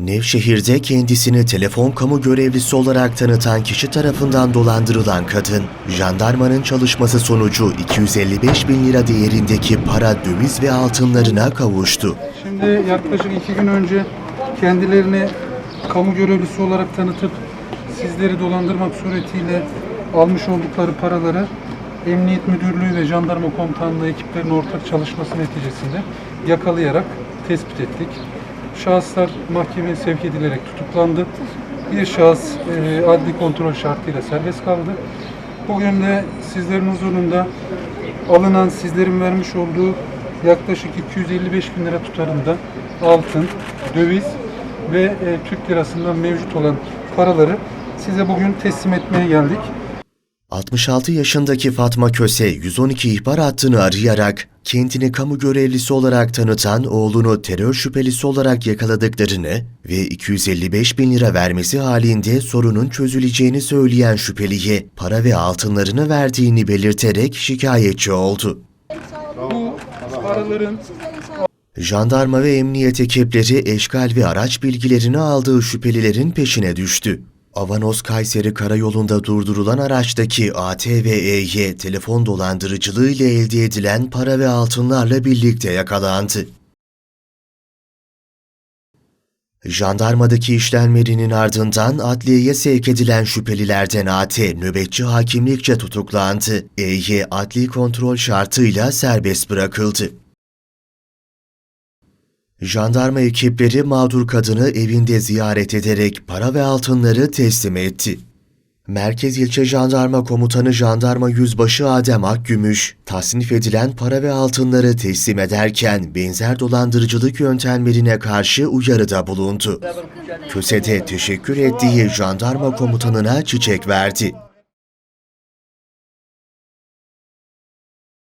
Nevşehir'de kendisini telefon kamu görevlisi olarak tanıtan kişi tarafından dolandırılan kadın, jandarmanın çalışması sonucu 255 bin lira değerindeki para, döviz ve altınlarına kavuştu. Şimdi yaklaşık iki gün önce kendilerini kamu görevlisi olarak tanıtıp sizleri dolandırmak suretiyle almış oldukları paraları Emniyet Müdürlüğü ve Jandarma Komutanlığı ekiplerinin ortak çalışması neticesinde yakalayarak tespit ettik. Şahıslar mahkemeye sevk edilerek tutuklandı. Bir şahıs e, adli kontrol şartıyla serbest kaldı. Bugün de sizlerin huzurunda alınan sizlerin vermiş olduğu yaklaşık 255 bin lira tutarında altın, döviz ve e, Türk lirasından mevcut olan paraları size bugün teslim etmeye geldik. 66 yaşındaki Fatma Köse 112 ihbar hattını arayarak kendini kamu görevlisi olarak tanıtan oğlunu terör şüphelisi olarak yakaladıklarını ve 255 bin lira vermesi halinde sorunun çözüleceğini söyleyen şüpheliye para ve altınlarını verdiğini belirterek şikayetçi oldu. Bu paraların Jandarma ve emniyet ekipleri eşkal ve araç bilgilerini aldığı şüphelilerin peşine düştü. Avanos Kayseri karayolunda durdurulan araçtaki ATVE'ye telefon dolandırıcılığı ile elde edilen para ve altınlarla birlikte yakalandı. Jandarmadaki işlemlerinin ardından adliyeye sevk edilen şüphelilerden AT nöbetçi hakimlikçe tutuklandı. EY adli kontrol şartıyla serbest bırakıldı. Jandarma ekipleri mağdur kadını evinde ziyaret ederek para ve altınları teslim etti. Merkez İlçe Jandarma Komutanı Jandarma Yüzbaşı Adem Akgümüş, tasnif edilen para ve altınları teslim ederken benzer dolandırıcılık yöntemlerine karşı uyarıda bulundu. Kösede teşekkür ettiği jandarma komutanına çiçek verdi.